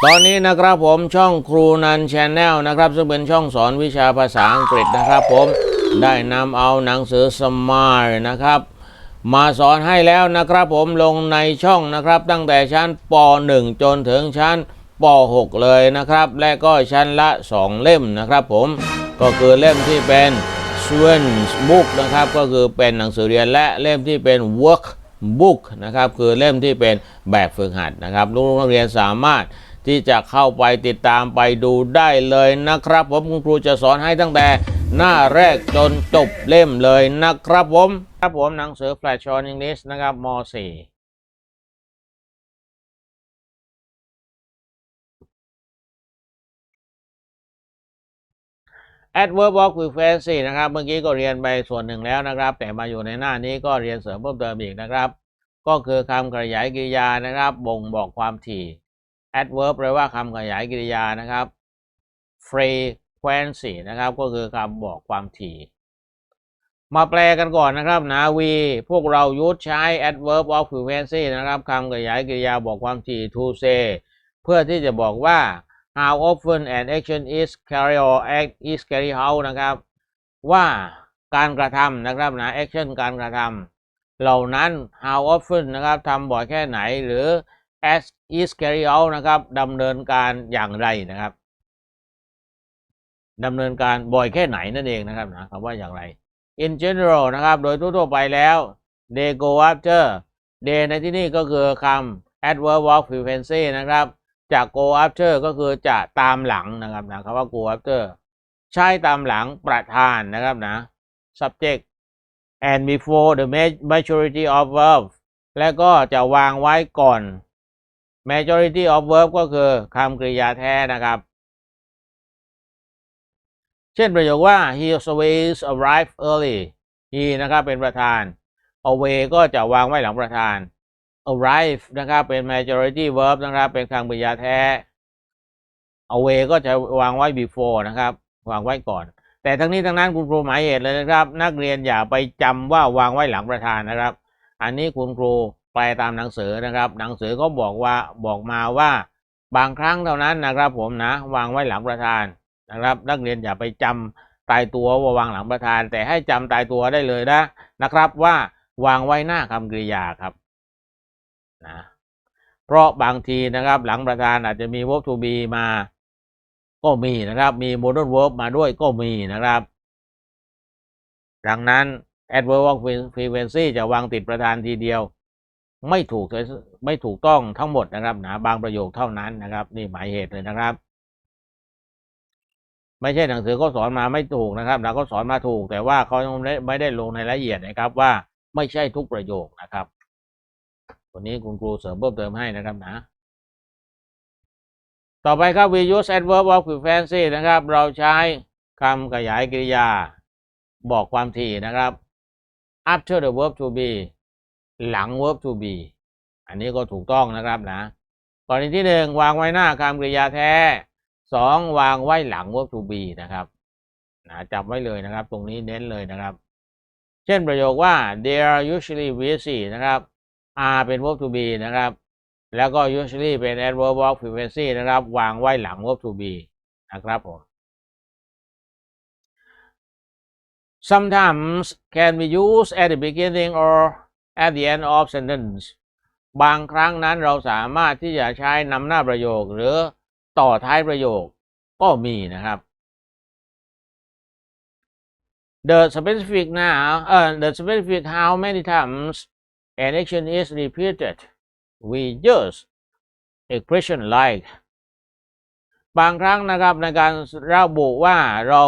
ตอนนี้นะครับผมช่องครูนันชแนลนะครับ ซึ่งเป็นช่องสอนวิชาภาษาอังกฤษนะครับผมได้นำเอาหนังสือสมายนะครับ มาสอนให้แล้วนะครับผมลงในช่องนะครับ ตั้งแต่ชั้นป .1 จนถึงชั้นป .6 เลยนะครับ และก็ชั้นละ 2 เล่มนะครับผมก็คือเล่มที่เป็น s w e n s book นะครับก็คือเป็นหนังสือเรียนและเล่มที่เป็น work book นะครับคือเล่มที่เป็นแบบฝึกหัดนะครับลูกนักเรียนสามารถ ที่จะเข้าไปติดตามไปดูได้เลยนะครับ ผมคุณครูจะสอนให้ตั้งแต่หน้าแรกจนจบเล่มเลยนะครับผมครับผมหนังสือ Flash on English นะครับม .4 adverb of frequency นะครับ เมื่อกี้ก็เรียนไปส่วนหนึ่งแล้วนะครับ แต่มาอยู่ในหน้านี้ก็เรียนเสริมเพิ่มเติมอีกนะครับ ก็คือคำขยายกริยานะครับ บ่งบอกความถี่ adverb แปลว่าคำขยายกริยานะครับ frequency นะครับ ก็คือคำบอกความถี่ มาแปลกันก่อนนะครับนะ we พวกเรายุดใช้ adverb of frequency นะครับคำขยายกริยาบอกความถี่ to say เพื่อที่จะบอกว่า how often an action is carried or act is carried out นะครับ ว่าการกระทำนะครับนะ action การกระทำเหล่านั้น how often นะครับทำบ่อยแค่ไหนหรือ as is carried out นะครับดำเนินการอย่างไรนะครับดำเนินการบ่อยแค่ไหนนั่นเองนะครับนะคำว่าอย่างไร in general นะครับ โดยทั่วๆไปแล้ว they go after they ในที่นี้ก็คือคำ adverb of frequency นะครับจะ go after ก็คือจะตามหลังนะครับนะคำว่า go after ใช้ตามหลังประธานนะครับนะ subject and before the majority of verb และก็จะวางไว้ก่อน majority of verb ก็คือคำกริยาแท้นะครับ เช่นประโยคว่า he always arrive early he นะครับเป็นประธาน away ก็จะวางไว้หลังประธาน arrive นะครับเป็น majority verb นะครับ เป็นคำกริยาแท้ away ก็จะวางไว้ before นะครับ วางไว้ก่อน แต่ทั้งนี้ทั้งนั้นคุณครูหมายเหตุเลยนะครับ นักเรียนอย่าไปจำว่าวางไว้หลังประธานนะครับ อันนี้คุณครู แปลตามหนังสือนะครับ หนังสือก็บอกว่าบอกมาว่าบางครั้งเท่านั้นนะครับ ผมนะวางไว้หลังประธานนะครับ นักเรียนอย่าไปจำตายตัวว่าวางหลังประธาน แต่ให้จำตายตัวได้เลยนะนะครับ ว่าวางไว้หน้าคำกริยาครับนะเพราะบางทีนะครับ หลังประธานอาจจะมี verb to be มา ก็มีนะครับ มี modern verb มาด้วยก็มีนะครับ ดังนั้น adverb of frequency จะวางติดประธานทีเดียว ไม่ถูกไม่ถูกต้องทั้งหมดนะครับนะบางประโยคเท่านั้นนะครับ นี่หมายเหตุเลยนะครับ ไม่ใช่หนังสือเขาสอนมาไม่ถูกนะครับนะเขาสอนมาถูก แต่ว่าเขาไม่ได้ลงในรายละเอียดนะครับ ว่าไม่ใช่ทุกประโยคนะครับวันนี้คุณครูเสริมเพิ่มเติมให้นะครับนะ ต่อไปครับ we use adverb of frequency นะครับ เราใช้คำขยายกริยาบอกความถี่นะครับ after the verb to be หลัง verb to be อันนี้ก็ถูกต้องนะครับนะกรณีที่หนึ่งวางไว้หน้าคำกริยาแท้สองวางไว้หลัง verb to be นะครับนะจำไว้เลยนะครับ ตรงนี้เน้นเลยนะครับ เช่นประโยคว่า they are usually busy นะครับ are เป็น verb to be นะครับ แล้วก็ usually เป็น adverb of frequency นะครับ วางไว้หลัง verb to be นะครับผม sometimes can be used at the beginning or at the end of sentence บางครั้งนั้นเราสามารถที่จะใช้นำหน้าประโยค หรือต่อท้ายประโยคก็มีนะครับ the specific now uh, the specific how many times an action is repeated we use expression like บางครั้งนะครับในการระบุว่าเรา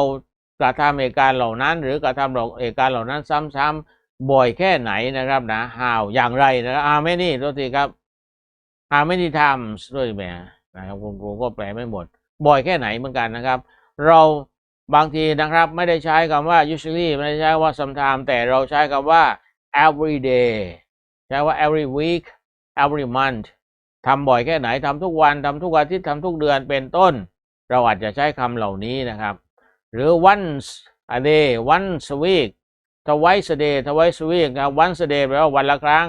กระทำเหตุการณ์เหล่านั้น หรือกระทำเหตุการณ์เหล่านั้นซ้ำๆ บ่อยแค่ไหนนะครับนะ how อย่างไรนะครับ how many ตัวทีครับ how many times ด้วยแหมนะครับคุณครูก็แปลไม่หมด บ่อยแค่ไหนเหมือนกันนะครับ เราบางทีนะครับไม่ได้ใช้คำว่า usually ไม่ได้ใช้ว่า sometimes แต่เราใช้คำว่า every day ใช้ว่า every week every month ทำบ่อยแค่ไหนทำทุกวันทำทุกอาทิตย์ทำทุกเดือนเป็นต้น เราอาจจะใช้คำเหล่านี้นะครับ หรือ once a day once a week twice a day twice a week นะ once a day แปลว่าวันละครั้ง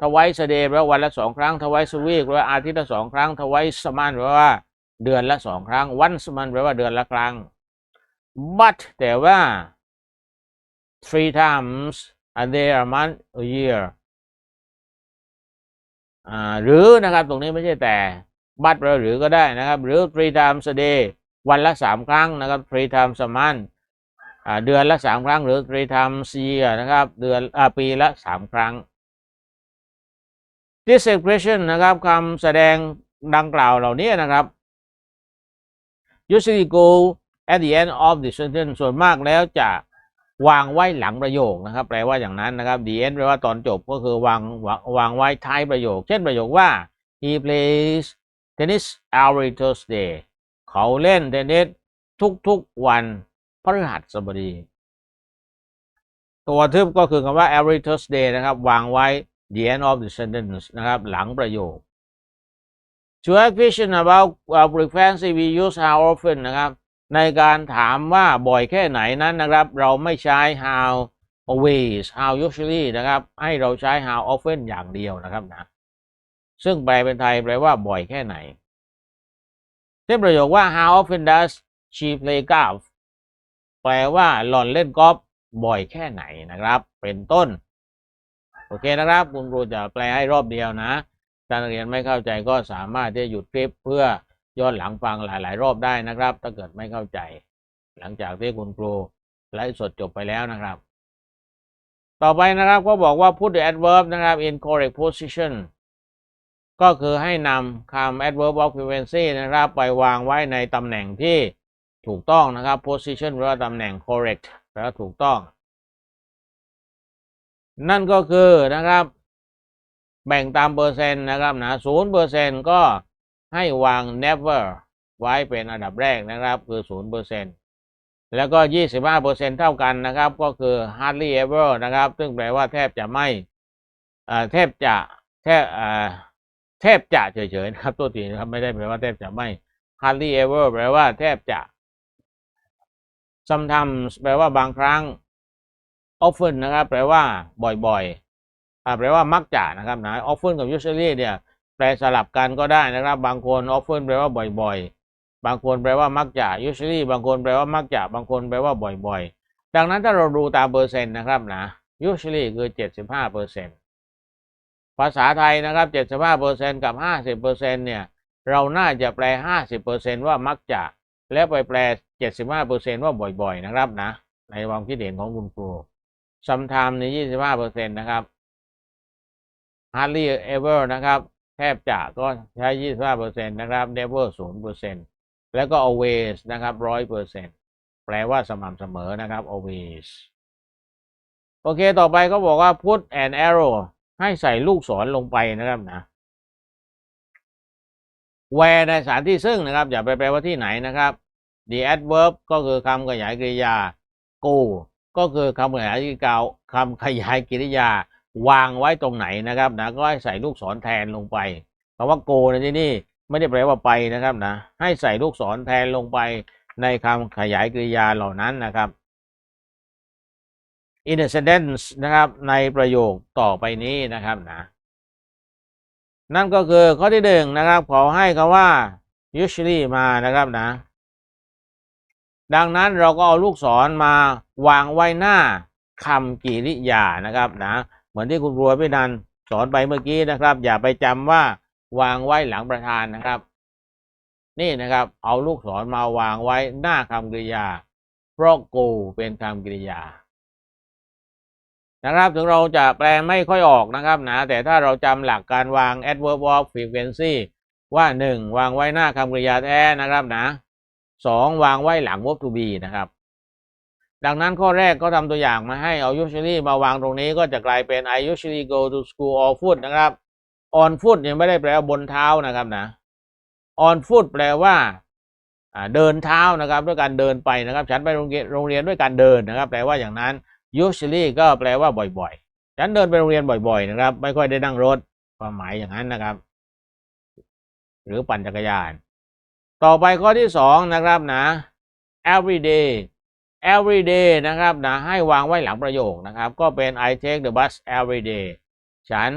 twice a day แปลว่าวันละสองครั้ง twice a week แปลว่าอาทิตย์ละสองครั้ง twice a month แปลว่าเดือนละสองครั้ง once a month แปลว่าเดือนละครั้ง but แต่ว่า three times a day a month a year หรือนะครับตรงนี้ไม่ใช่แต่ but แปลว่าหรือก็ได้นะครับ หรือ three times a day วันละสามครั้งนะครับ three times a month เดือนละสามครั้งหรือ three times a year นะครับเดือนอปีละสามครั้ง this expression นะครับคำแสดงดังกล่าวเหล่านี้นะครับ usually go at the end of the sentence ส่วนมากแล้วจะวางไว้หลังประโยคนะครับ แปลว่าอย่างนั้นนะครับ the end แปลว่าตอนจบก็คือวางวางวางไว้ท้ายประโยค เช่นประโยคว่า he plays tennis every Thursday เขาเล่นเทนนิสทุกๆวัน พฤหัสบดี ตัวทึบก็คือคำว่า every Thursday นะครับ วางไว้ the end of the sentence นะครับ หลังประโยค to ask question about uh, frequency we use how often นะครับ ในการถามว่าบ่อยแค่ไหนนั้นนะครับ เราไม่ใช้ how always how usually นะครับ ให้เราใช้ how often อย่างเดียวนะครับนะ ซึ่งแปลเป็นไทยแปลว่าบ่อยแค่ไหนเช่นประโยคว่า how often does she play golf แปลว่าหล่อนเล่นกอล์ฟบ่อยแค่ไหนนะครับ เป็นต้น โอเคนะครับ คุณครูจะแปลให้รอบเดียวนะถ้านักเรียนไม่เข้าใจก็สามารถที่จะหยุดคลิปเพื่อย้อนหลังฟังหลาย ๆ รอบได้นะครับ ถ้าเกิดไม่เข้าใจ หลังจากที่คุณครูไลฟ์สดจบไปแล้วนะครับ ต่อไปนะครับก็บอกว่า put the adverb นะครับ in correct position ก็คือให้นำคำ adverb of frequency นะครับ ไปวางไว้ในตำแหน่งที่ ถูกต้องนะครับ position แปลว่าตำแหน่ง correct แปลว่าถูกต้อง นั่นก็คือนะครับ แบ่งตามเปอร์เซ็นต์นะครับนะศูนย์เปอร์เซ็นต์ก็ให้วาง never ไว้เป็นอันดับแรกนะครับ คือศูนย์เปอร์เซ็นต์แล้วก็ยี่สิบห้าเปอร์เซ็นต์เท่ากันนะครับ ก็คือ hardly ever นะครับ ซึ่งแปลว่าแทบจะไม่แทบจะแทบแทบจะเฉยๆนะครับตัวตีนะครับไม่ได้แปลว่าแทบจะไม่ hardly ever แปลว่าแทบจะ sometimes แปลว่าบางครั้ง often นะครับ แปลว่าบ่อยๆแปลว่ามักจะนะครับนะ often กับ usually เนี่ยแปลสลับกันก็ได้นะครับ บางคน often แปลว่าบ่อยๆ บางคนแปลว่ามักจะ usually บางคนแปลว่ามักจะบางคนแปลว่าบ่อยๆ ดังนั้นถ้าเราดูตามเปอร์เซ็นต์นะครับนะ usually คือ 75เปอร์เซ็นต์ภาษาไทยนะครับ 75เปอร์เซ็นต์กับ 50เปอร์เซ็นต์เนี่ย เราน่าจะแปล 50เปอร์เซ็นต์ว่ามักจะ แล้วไปแปล 75เปอร์เซ็นว่าบ่อย ๆ นะครับนะ ในความคิดเห็นของคุณครู sometime ใน25เปอร์เซ็นตนะครับ hardly ever นะครับ แทบจะก็ใช้25เปอร์เซ็นตนะครับ never 0เปอร์เซ็นตแล้วก็ always นะครับ100เปอร์เซ็นตแปลว่าสม่ำเสมอนะครับ always โอเค ต่อไปก็บอกว่า put an arrow ให้ใส่ลูกศรลงไปนะครับนะ where ในสถานที่ซึ่งนะครับ อย่าไปแปลว่าที่ไหนนะครับ the adverb ก็คือคำขยายกริยา go ก็คือคำขยายกริยาคำขยายกริยาวางไว้ตรงไหนนะครับนะก็ให้ใส่ลูกศรแทนลงไปคำว่า go ในที่นี่ไม่ได้แปลว่าไปนะครับนะให้ใส่ลูกศรแทนลงไปในคำขยายกริยาเหล่านั้นนะครับ in a sentence นะครับในประโยคต่อไปนี้นะครับนะนั่นก็คือข้อที่หนึ่งนะครับ ขอให้คำว่า usually มานะครับนะ ดังนั้นเราก็เอาลูกศรมาวางไว้หน้าคำกริยานะครับนะเหมือนที่คุณครูพี่นันสอนไปเมื่อกี้นะครับ อย่าไปจำว่าวางไว้หลังประธานนะครับ นี่นะครับ เอาลูกศรมาวางไว้หน้าคำกริยา เพราะ go เป็นคำกริยา นะครับ ถึงเราจะแปลไม่ค่อยออกนะครับนะแต่ถ้าเราจำหลักการวาง adverb of frequency ว่าหนึ่งวางไว้หน้าคำกริยาแท้นะครับนะ สองวางไว้หลัง verb to be นะครับ ดังนั้นข้อแรกก็ทำตัวอย่างมาให้ เอา usually มาวางตรงนี้ก็จะกลายเป็น I usually go to school on foot นะครับ on foot ยังไม่ได้แปลว่าบนเท้านะครับนะ on foot แปลว่าอ่าเดินเท้านะครับด้วยการเดินไปนะครับ ฉันไปโรงเรียนโรงเรียนด้วยการเดินนะครับ แปลว่าอย่างนั้น usually ก็แปลว่าบ่อยๆ ฉันเดินไปโรงเรียนบ่อย ๆ นะครับ ไม่ค่อยได้นั่งรถความหมายอย่างนั้นนะครับ หรือปั่นจักรยาน ต่อไปข้อที่สองนะครับนะ every day every day นะครับนะให้วางไว้หลังประโยคนะครับ ก็เป็น I take the bus every day ฉัน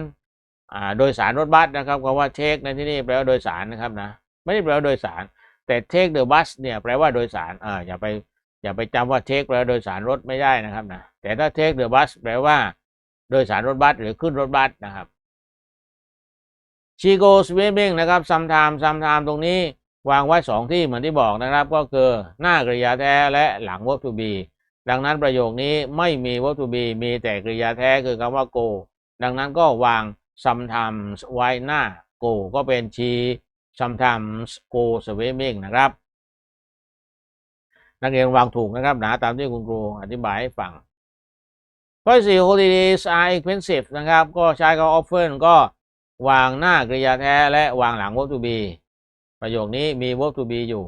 โดยสารรถบัสนะครับคำว่า take ในที่นี้แปลว่าโดยสารนะครับนะไม่ได้แปลว่าโดยสาร แต่ take the bus เนี่ยแปลว่าโดยสารอ่าอย่าไปอย่าไปจำว่า take แปลว่าโดยสารรถไม่ได้นะครับนะแต่ถ้า take the bus แปลว่าโดยสารรถบัสหรือขึ้นรถบัสนะครับ she goes swimming นะครับ sometime sometime ตรงนี้ วางไว้สองที่เหมือนที่บอกนะครับก็คือหน้ากริยาแท้และหลัง verb to be ดังนั้นประโยคนี้ไม่มี verb to be มีแต่กริยาแท้คือคำว่า go ดังนั้นก็วาง sometimes ไว้หน้า go ก็เป็น she sometimes go swimming นะครับ นักเรียนวางถูกนะครับหนะตามที่คุณครูอธิบายให้ฟังข้อสี่ holidays are expensive นะครับ ก็ใช้คำ often ก็วางหน้ากริยาแท้และวางหลัง verb to be ประโยคนี้มี verb to be อยู่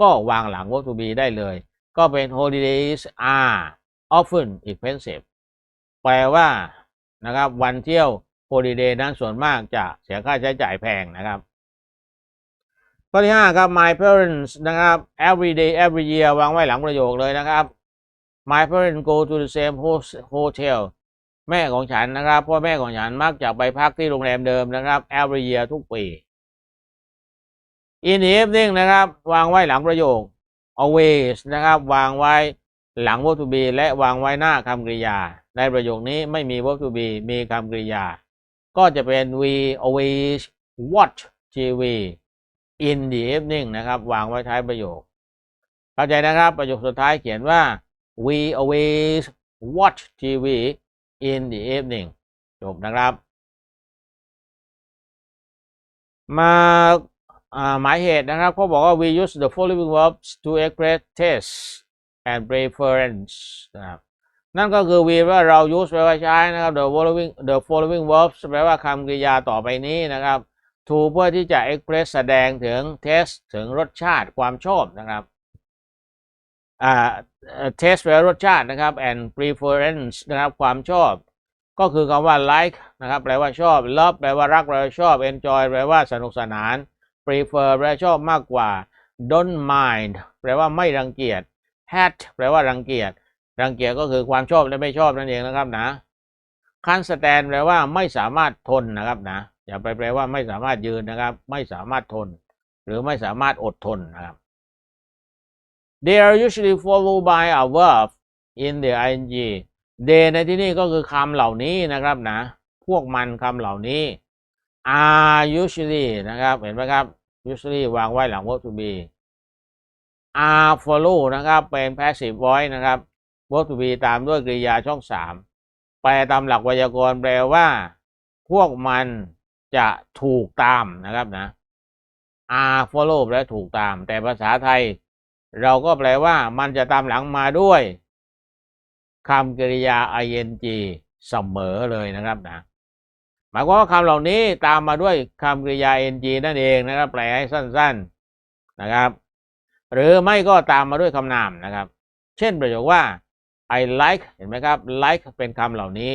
ก็วางหลัง verb to be ได้เลย ก็เป็น holidays are often expensive แปลว่านะครับวันเที่ยว holiday นั้นส่วนมากจะเสียค่าใช้จ่ายแพงนะครับข้อที่ห้าครับ my parents นะครับ every day every year วางไว้หลังประโยคเลยนะครับ my parents go to the same hos- hotel แม่ของฉันนะครับพ่อแม่ของฉันมักจะไปพักที่โรงแรมเดิมนะครับ every year ทุกปี in the evening นะครับ วางไว้หลังประโยค always นะครับ วางไว้หลัง verb to be และวางไว้หน้าคำกริยา ในประโยคนี้ไม่มี verb to be มีคำกริยา ก็จะเป็น we always watch TV in the evening นะครับ วางไว้ท้ายประโยค เข้าใจนะครับ ประโยคสุดท้ายเขียนว่า we always watch TV in the evening จบนะครับ มาอ่า หมายเหตุนะครับเขาบอกว่า we use the following verbs to express taste and preference นะครับนั่นก็คือ we ว่าเรา use แปลว่าใช้นะครับ the following the following verbs แปลว่าคำกริยาต่อไปนี้นะครับ to เพื่อที่จะ express แสดงถึง taste ถึงรสชาติความชอบนะครับอ่า taste แปลว่ารสชาตินะครับ and preference นะครับความชอบ ก็คือคำว่า like นะครับแปลว่าชอบ love แปลว่ารักแปลว่าชอบ enjoy แปลว่าสนุกสนาน prefer แปลว่าชอบมากกว่า don't mind แปลว่าไม่รังเกียจ hate แปลว่ารังเกียจ รังเกียจก็คือความชอบและไม่ชอบนั่นเองนะครับนะ can't stand แปลว่าไม่สามารถทนนะครับนะ อย่าไปแปลว่าไม่สามารถยืนนะครับ ไม่สามารถทน หรือไม่สามารถอดทนนะครับ they are usually followed by a verb in the ing they ในที่นี้ก็คือคำเหล่านี้นะครับนะ พวกมันคำเหล่านี้ are usually นะครับ เห็นไหมครับ usually วางไว้หลัง verb to be are follow นะครับ เป็น passive voice นะครับ verb to be ตามด้วยกริยาช่องสามแปลตามหลักไวยากรณ์แปลว่า พวกมันจะถูกตามนะครับนะ are follow แปลถูกตาม แต่ภาษาไทย เราก็แปลว่า มันจะตามหลังมาด้วยคำกริยา ing เสมอเลยนะครับนะ หมายความว่าคำเหล่านี้ตามมาด้วยคำกริยา ing นั่นเองนะครับ แปลให้สั้น ๆนะครับ หรือไม่ก็ตามมาด้วยคำนามนะครับ เช่นประโยคว่า I like เห็นไหมครับ like เป็นคำเหล่านี้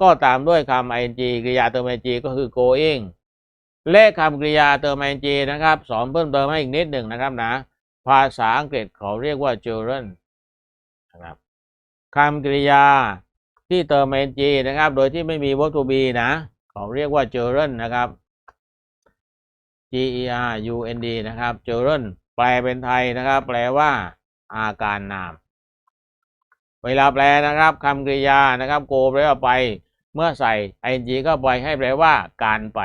ก็ตามด้วยคำ ing กริยาเติม ing ก็คือ going และคำกริยาเติม ing นะครับสอนเพิ่มเติมให้อีกนิดหนึ่งนะครับนะ ภาษาอังกฤษเขาเรียกว่า children นะครับคำกริยาที่เติม ing นะครับ โดยที่ไม่มี verb to be นะ เขาเรียกว่า children นะครับ G E R U N D นะครับ children แปลเป็นไทยนะครับ แปลว่า อาการนาม เวลาแปลนะครับคำกริยานะครับ go แปลว่าไป เมื่อใส่ ing ก็ไปให้แปลว่าการไป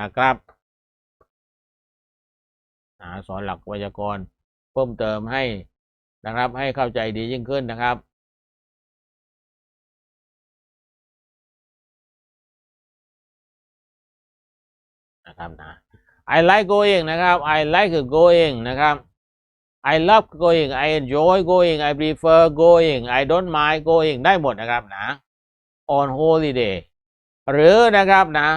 นะครับอสอนหลักไวยากรณ์เพิ่มเติมให้นะครับ ให้เข้าใจดียิ่งขึ้นนะครับ นะครับนะ I like going นะครับ I like going นะครับ I love going I enjoy going I prefer going I don't mind going ได้หมดนะครับนะ on holiday หรือนะครับนะ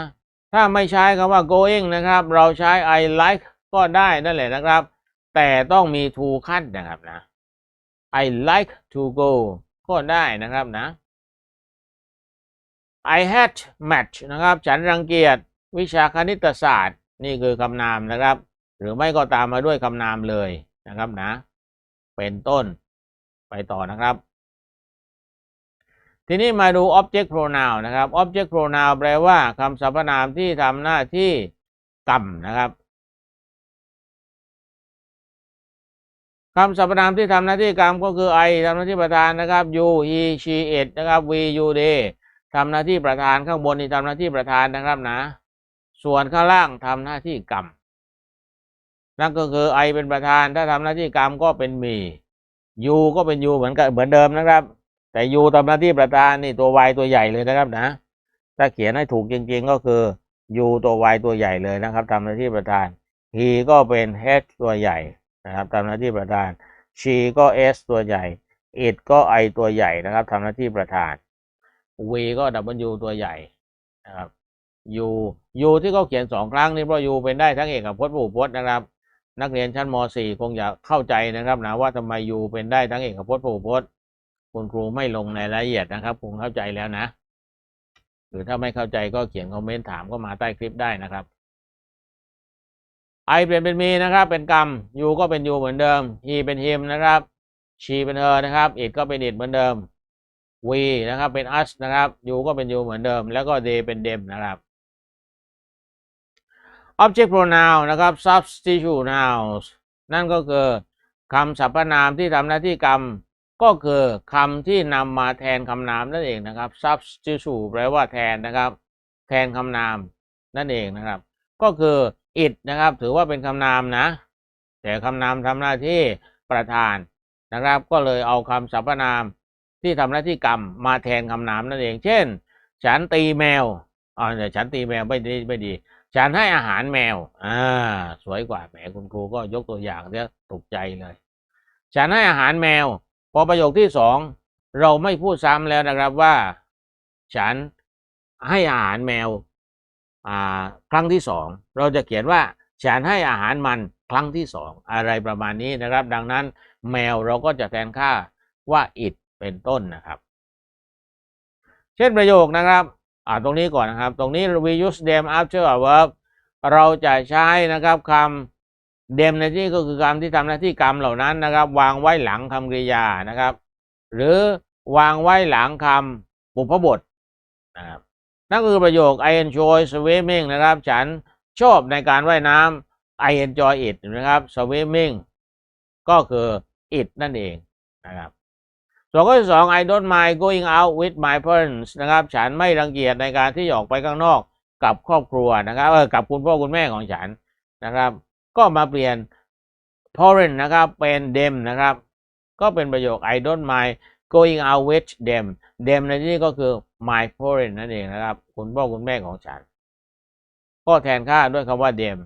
ถ้าไม่ใช้คำว่า going นะครับ เราใช้ I like ก็ได้นั่นแหละนะครับ แต่ต้องมี to ขั้นนะครับนะ I like to go ก็ได้นะครับนะ I hate match นะครับ ฉันรังเกียจ วิชาคณิตศาสตร์ นี่คือคำนามนะครับ หรือไม่ก็ตามมาด้วยคำนามเลยนะครับนะ เป็นต้นไปต่อนะครับ ทีนี้มาดู object pronoun นะครับ object pronoun แปลว่าคำสรรพนามที่ทำหน้าที่กรรมนะครับคำสรรพนามที่ทำหน้าที่กรรมก็คือ I ทำหน้าที่ประธานนะครับ you he she it นะครับ we you they ทำหน้าที่ประธานข้างบนนี่ทำหน้าที่ประธานนะครับนะ ส่วนข้างล่างทำหน้าที่กรรมนั่นก็คือ I เป็นประธาน ถ้าทำหน้าที่กรรมก็เป็นมี you ก็เป็น you เหมือนกันเหมือนเดิมนะครับ แต่ you ทำหน้าที่ประธานนี่ตัว y ตัวใหญ่เลยนะครับนะ ถ้าเขียนให้ถูกจริงๆก็คือ u ตัว y ตัวใหญ่เลยนะครับทำหน้าที่ประธาน he ก็เป็น h ตัวใหญ่นะครับทำหน้าที่ประธาน she ก็ s ตัวใหญ่ it ก็ i ตัวใหญ่นะครับทำหน้าที่ประธาน we ก็ w ตัวใหญ่นะครับ u u ที่เขาเขียนสองครั้งนี่เพราะ u เป็นได้ทั้งเอกพจน์ผูพจน์นะครับ นักเรียนชั้นม .4 คงจะเข้าใจนะครับนะว่าทำไม u เป็นได้ทั้งเอกพจน์ผูพจน์คุณครูไม่ลงในรายละเอียดนะครับคงเข้าใจแล้วนะ หรือถ้าไม่เข้าใจก็เขียนคอมเมนต์ถามก็มาใต้คลิปได้นะครับ I เปลี่ยนเป็นมีนะครับ เป็นกรรม you ก็เป็น you เหมือนเดิม he เป็น him นะครับ she เป็น her นะครับ it ก็เป็น it เหมือนเดิม we นะครับเป็น us นะครับ you ก็เป็น you เหมือนเดิม แล้วก็ they เป็น them นะครับ object pronoun นะครับ substitute nouns นั่นก็คือคำสรรพนามที่ทำหน้าที่กรรม ก็คือคำที่นำมาแทนคำนามนั่นเองนะครับ substitute แปลว่าแทนนะครับ แทนคำนามนั่นเองนะครับ ก็คือ it นะครับ ถือว่าเป็นคำนามนะ แต่คำนามทำหน้าที่ประธานนะครับ ก็เลยเอาคำสรรพนามที่ทำหน้าที่กรรมมาแทนคำนามนั่นเอง เช่น ฉันตีแมวอ๋อฉันตีแมวไม่ดีไม่ดี ฉันให้อาหารแมว อ่า สวยกว่าแหมคุณครูก็ยกตัวอย่างเนี่ยตกใจเลย ฉันให้อาหารแมว พอประโยคที่สองเราไม่พูดซ้ำแล้วนะครับว่า ฉันให้อาหารแมว อ่า ครั้งที่สองเราจะเขียนว่า ฉันให้อาหารมันครั้งที่สองอะไรประมาณนี้นะครับ ดังนั้น แมวเราก็จะแทนค่าว่า it เป็นต้นนะครับ เช่นประโยคนะครับ อ่าตรงนี้ก่อนนะครับ ตรงนี้ we use them after a verb เราจะใช้นะครับคำ them ในที่ก็คือคำที่ทำหน้าที่กรรมเหล่านั้นนะครับ วางไว้หลังคำกริยานะครับ หรือวางไว้หลังคำบุพบทนะครับนั่นคือประโยค I enjoy swimming นะครับ ฉันชอบในการว่ายน้ำ I enjoy it นะครับ swimming ก็คือ it นั่นเองนะครับ ส่วนข้อที่สอง I don't mind going out with my parents นะครับ ฉันไม่รังเกียจในการที่จะออกไปข้างนอกกับครอบครัวนะครับเออกับคุณพ่อคุณแม่ของฉันนะครับ ก็มาเปลี่ยน parent นะครับ เป็น them นะครับ ก็เป็นประโยค I don't mind going out with them them ในที่นี้ก็คือ my parent นั่นเองนะครับ คุณพ่อคุณแม่ของฉัน ก็แทนค่าด้วยคำว่า them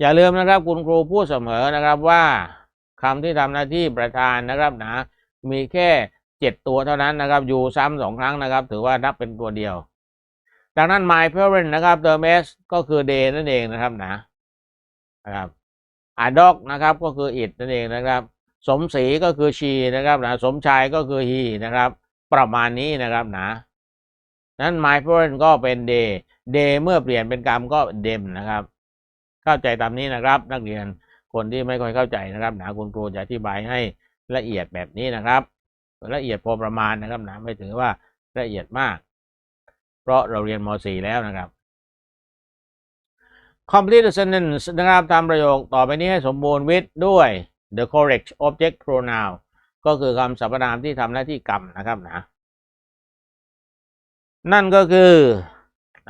อย่าลืมนะครับ คุณครูพูดเสมอนะครับว่าคำที่ทำหน้าที่ประธานนะครับนะ มีแค่เจ็ดตัวเท่านั้นนะครับ อยู่ซ้ำสองครั้งนะครับ ถือว่านับเป็นตัวเดียว ดังนั้น my parent นะครับเติม s ก็คือ they นั่นเองนะครับนะนะครับ a dog นะครับก็คือ it นั่นเองนะครับ สมศรีก็คือ she นะครับนะสมชายก็คือ he นะครับ ประมาณนี้นะครับนะนั้น my parent ก็เป็น they they เมื่อเปลี่ยนเป็นกรรมก็ them นะครับ เข้าใจตามนี้นะครับ นักเรียนคนที่ไม่ค่อยเข้าใจนะครับนะคุณครูจะอธิบายให้ ละเอียดแบบนี้นะครับ ละเอียดพอประมาณนะครับนะไม่ถือว่าละเอียดมาก เพราะเราเรียนม .4 แล้วนะครับ complete the sentence นะครับทำประโยคต่อไปนี้ให้สมบูรณ์ with ด้วย the correct object pronoun ก็คือคำสรรพนามที่ทำหน้าที่กรรมนะครับนะ นั่นก็คือ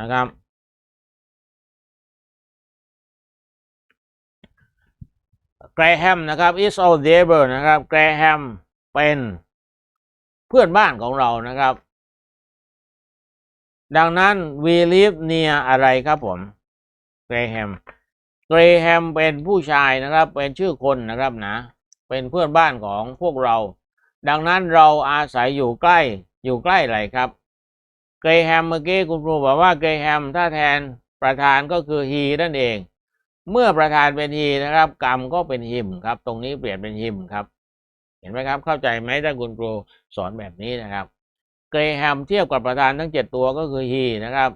นะครับ แกรแฮมนะครับ is our neighbor นะครับ แกรแฮมเป็นเพื่อนบ้านของเรานะครับ ดังนั้น we live near อะไรครับผม แกรแฮมเกรแฮมเป็นผู้ชายนะครับ เป็นชื่อคนนะครับนะ เป็นเพื่อนบ้านของพวกเรา ดังนั้นเราอาศัยอยู่ใกล้ อยู่ใกล้อะไรครับ เกรแฮมเมื่อกี้คุณครูบอกว่าเกรแฮมถ้าแทนประธานก็คือ he นั่นเอง เมื่อประธานเป็น he นะครับ กรรมก็เป็น him ครับ ตรงนี้เปลี่ยนเป็น him ครับ เห็นไหมครับ เข้าใจไหมถ้าคุณครูสอนแบบนี้นะครับเกรแฮมเทียบกับประธานทั้งเจ็ดตัวก็คือ he นะครับ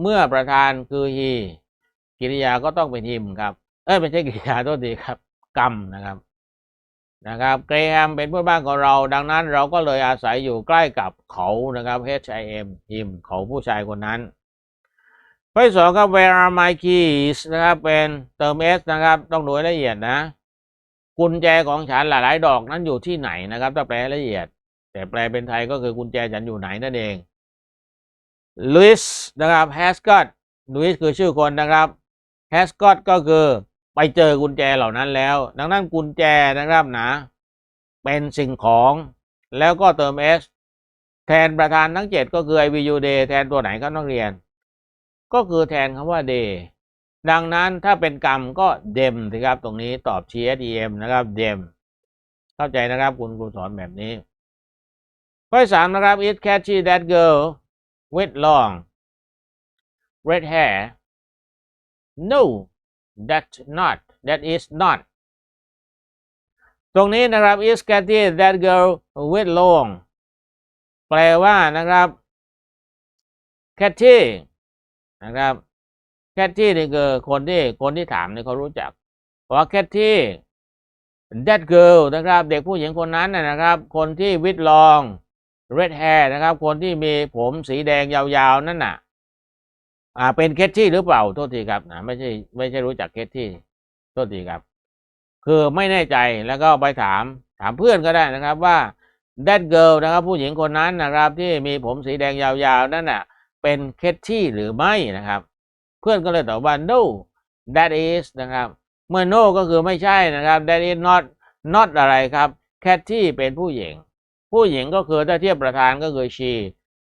เมื่อประธานคือ he กิริยาก็ต้องเป็น him ครับ เอ้ยไม่ใช่กิริยาโทษทีครับ กรรมนะครับนะครับเกรแฮมเป็นเพื่อนบ้านของเรา ดังนั้นเราก็เลยอาศัยอยู่ใกล้กับเขานะครับ H I M him เขาผู้ชายคนนั้น ข้อที่สองครับ where are my keys นะครับเป็นเติม s นะครับ ต้องดูละเอียดนะ กุญแจของฉันหลายๆดอกนั้นอยู่ที่ไหนนะครับถ้าแปลละเอียด แต่แปลเป็นไทยก็คือกุญแจฉันอยู่ไหนนั่นเอง Louis นะครับ has got Louis คือชื่อคนนะครับ has got ก็คือไปเจอกุญแจเหล่านั้นแล้ว ดังนั้นกุญแจนะครับนะ เป็นสิ่งของแล้วก็เติม s แทนประธานทั้งเจ็ดก็คือ IVU day แทนตัวไหนครับนักเรียน ก็คือแทนคำว่า day ดังนั้นถ้าเป็นกรรมก็ dem สิครับ ตรงนี้ตอบ TSEM นะครับ dem เข้าใจนะครับคุณครูสอนแบบนี้ข้อสามนะครับ is catchy that girl with long red hair no that not that is not ตรงนี้นะครับ is catchy that girl with long แปลว่านะครับ catchy นะครับ catchy นี่คือคนที่คนที่ถามเนี่ยเขารู้จักเพราะว่า catchy that girl นะครับ เด็กผู้หญิงคนนั้นนะครับ คนที่ with long red hair นะครับ คนที่มีผมสีแดงยาวๆนั่นน่ะ อ่า เป็นเคทที่หรือเปล่าโทษทีครับนะไม่ใช่ไม่ใช่รู้จักเคทที่โทษทีครับ คือไม่แน่ใจแล้วก็ไปถามถามเพื่อนก็ได้นะครับว่า that girl นะครับ ผู้หญิงคนนั้นนะครับ ที่มีผมสีแดงยาวๆนั่นน่ะ เป็นเคทที่หรือไม่นะครับ เพื่อนก็เลยตอบว่า no that is นะครับ เมื่อ no ก็คือไม่ใช่นะครับ that is not not อะไรครับแคทที่เป็นผู้หญิง ผู้หญิงก็คือถ้าเทียบประธานก็คือ she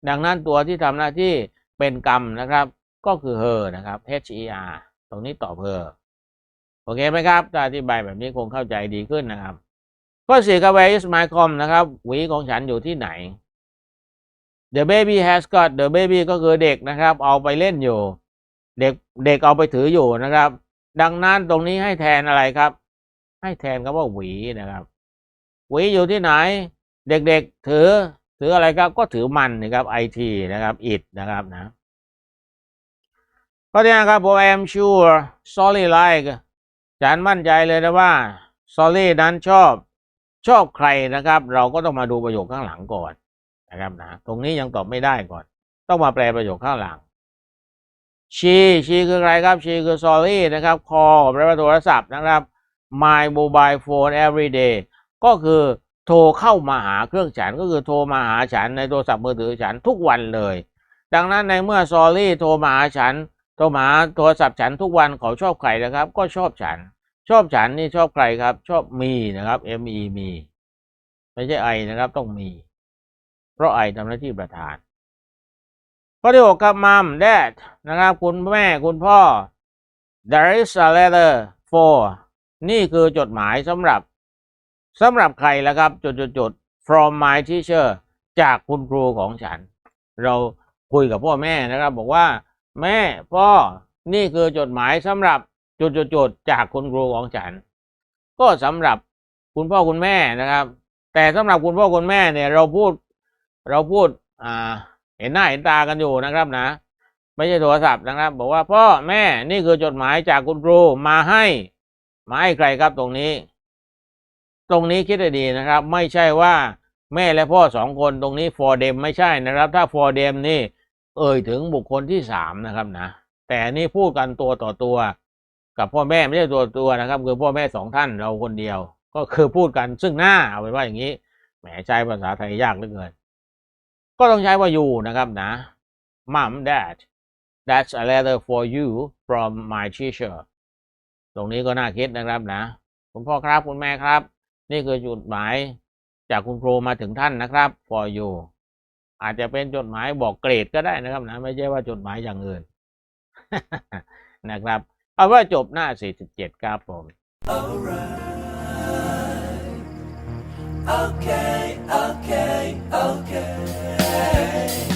ดังนั้นตัวที่ทำหน้าที่เป็นกรรมนะครับ ก็คือ her นะครับ h e r ตรงนี้ตอบ her โอเคไหมครับถ้าอธิบายแบบนี้คงเข้าใจดีขึ้นนะครับ ข้อสี่ครับ where is my com นะครับหวีของฉันอยู่ที่ไหน the baby has got the baby ก็คือเด็กนะครับ เอาไปเล่นอยู่ เด็กเด็กเอาไปถืออยู่นะครับ ดังนั้นตรงนี้ให้แทนอะไรครับ ให้แทนคำว่าหวีนะครับ หวีอยู่ที่ไหน เด็กๆถือถืออะไรครับ ก็ถือมันนะครับไอทีนะครับอิดนะครับนะข้อที่ห้าครับผม am sure Solly like ฉันมั่นใจเลยนะว่า Solly นั้นชอบชอบใครนะครับ เราก็ต้องมาดูประโยคข้างหลังก่อน นะครับนะตรงนี้ยังตอบไม่ได้ก่อน ต้องมาแปลประโยคข้างหลัง she she คือใครครับ she คือ Solly นะครับ call แปลว่าโทรศัพท์นะครับ my mobile phone every day ก็คือโทรเข้ามาหาเครื่องฉันก็คือโทรมาหาฉันในโทรศัพท์มือถือฉันทุกวันเลย ดังนั้นในเมื่อซอรี่โทรมาหาฉัน โทรมาหาโทรศัพท์ฉันทุกวันเขาชอบใครนะครับ ก็ชอบฉัน ชอบฉันนี่ชอบใครครับ ชอบมีนะครับ M E มี ไม่ใช่ไอนะครับต้องมี เพราะไอทำหน้าที่ประธาน ข้อที่หกครับมัม dad นะครับ คุณแม่คุณพ่อ there is a letter for นี่คือจดหมายสำหรับสำหรับใครแล้วครับจุดจุดจุด from my teacher จากคุณครูของฉัน เราคุยกับพ่อแม่นะครับ บอกว่า แม่พ่อนี่คือจดหมายสำหรับจุดจุดจุดจากคุณครูของฉัน ก็สำหรับคุณพ่อคุณแม่นะครับ แต่สำหรับคุณพ่อคุณแม่เนี่ยเราพูด เราพูดอ่าเห็นหน้าเห็นตากันอยู่นะครับนะ ไม่ใช่โทรศัพท์นะครับ บอกว่าพ่อแม่นี่คือจดหมายจากคุณครูมาให้มาให้ใครครับตรงนี้ ตรงนี้คิดให้ดีนะครับ ไม่ใช่ว่าแม่และพ่อสองคนตรงนี้ for them ไม่ใช่นะครับ ถ้า for them นี่ เอ่ยถึงบุคคลที่สามนะครับนะ แต่นี่พูดกันตัวต่อตัว กับพ่อแม่ไม่ใช่ตัวตัวนะครับ คือพ่อแม่สองท่านเราคนเดียว ก็คือพูดกันซึ่งหน้าเอาเป็นว่าอย่างนี้แหมใช้ภาษาไทยยากเหลือเกิน ก็ต้องใช้ว่า you นะครับนะ mom dad that's a letter for you from my teacher ตรงนี้ก็น่าคิดนะครับนะ คุณพ่อครับคุณแม่ครับ นี่คือจดหมายจากคุณครูมาถึงท่านนะครับ for you อาจจะเป็นจดหมายบอกเกรดก็ได้นะครับนะ ไม่ใช่ว่าจดหมายอย่างอื่น นะครับ เอาว่าจบหน้า 47 ครับผม Alright. Okay. away.